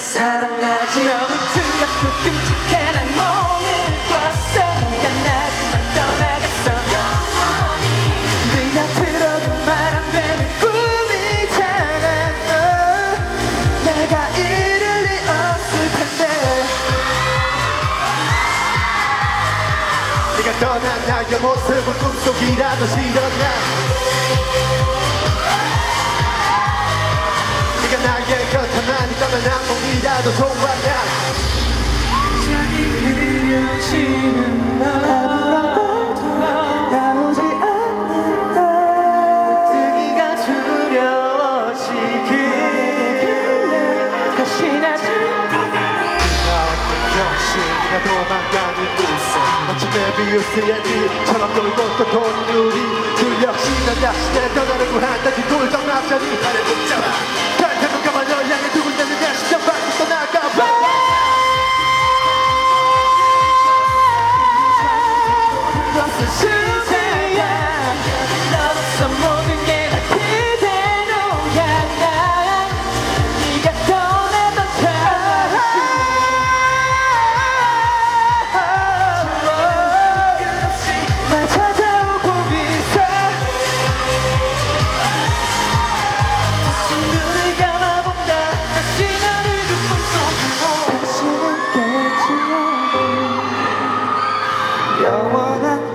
사랑하지 너를 두렵고 끔찍해. 난 몸을 꿨어 네가 나지만 떠나갔어. 네가 들어도 말안 되는 꿈이잖아. 너 내가 이룰 리 없을 텐데. 네가 떠난 나의 모습은 꿈속이라도 싫었나 있다면 악몽이라도 좋아야 그려지는 너 나오지 않는다. 뜨기가 두려워지길 다시 역시 네가 도망가는 곳에 마치 메비우스의 뒤처럼 돌고 또 도는 우리. 둘 역시 난 다시 내 떠나려고 한다. 그 돌정 남자니 발을 붙잡아 영원한 구속을